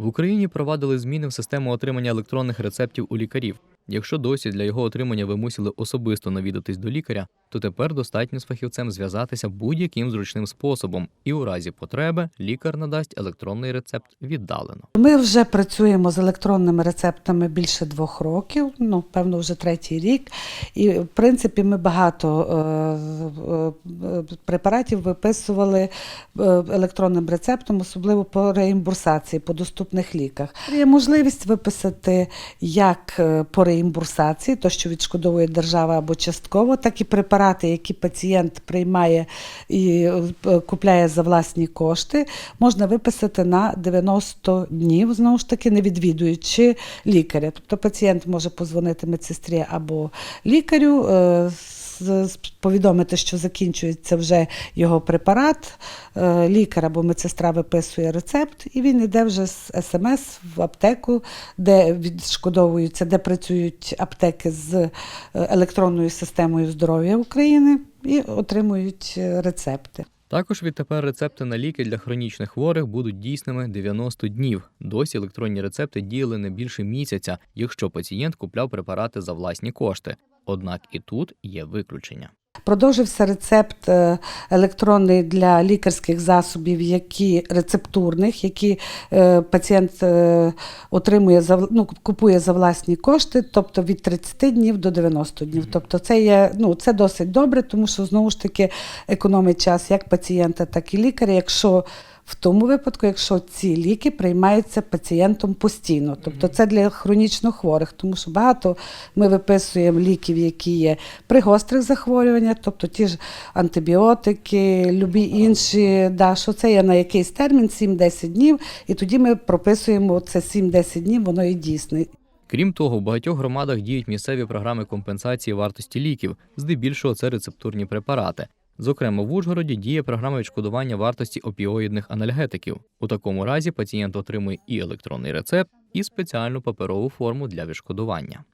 В Україні провадили зміни в систему отримання електронних рецептів у лікарів. Якщо досі для його отримання ви мусили особисто навідатись до лікаря, то тепер достатньо з фахівцем зв'язатися будь-яким зручним способом, і у разі потреби лікар надасть електронний рецепт віддалено. Ми вже працюємо з електронними рецептами більше двох років, ну певно, вже третій рік. І в принципі ми багато е, е, препаратів виписували е, електронним рецептом, особливо по реімбурсації по доступних ліках. Є можливість виписати як е, по реімбурсації, то що відшкодовує держава або частково, так і препарати, які пацієнт приймає і е, купляє за власні кошти, можна виписати на 90 днів, знову ж таки, не відвідуючи лікаря. Тобто пацієнт може позвонити медсестрі або лікарю. Повідомити, що закінчується вже його препарат, е, лікар або медсестра виписує рецепт, і він йде вже з смс в аптеку, де відшкодовуються, де працюють аптеки з е, електронною системою здоров'я України і отримують е, рецепти. Також відтепер рецепти на ліки для хронічних хворих будуть дійсними 90 днів. Досі електронні рецепти діяли не більше місяця, якщо пацієнт купляв препарати за власні кошти. Однак і тут є виключення. Продовжився рецепт е, електронний для лікарських засобів, які рецептурних, які е, пацієнт е, отримує за ну, купує за власні кошти, тобто від 30 днів до 90 днів. Тобто це є ну це досить добре, тому що знову ж таки економить час як пацієнта, так і лікаря, якщо в тому випадку, якщо ці ліки приймаються пацієнтом постійно, тобто це для хронічно хворих, тому що багато ми виписуємо ліків, які є при гострих захворюваннях, тобто ті ж антибіотики, любі інші, да, що це є на якийсь термін 7-10 днів, і тоді ми прописуємо це 7-10 днів, воно і дійсне. Крім того, в багатьох громадах діють місцеві програми компенсації вартості ліків, здебільшого це рецептурні препарати. Зокрема, в Ужгороді діє програма відшкодування вартості опіоїдних анальгетиків. У такому разі пацієнт отримує і електронний рецепт, і спеціальну паперову форму для відшкодування.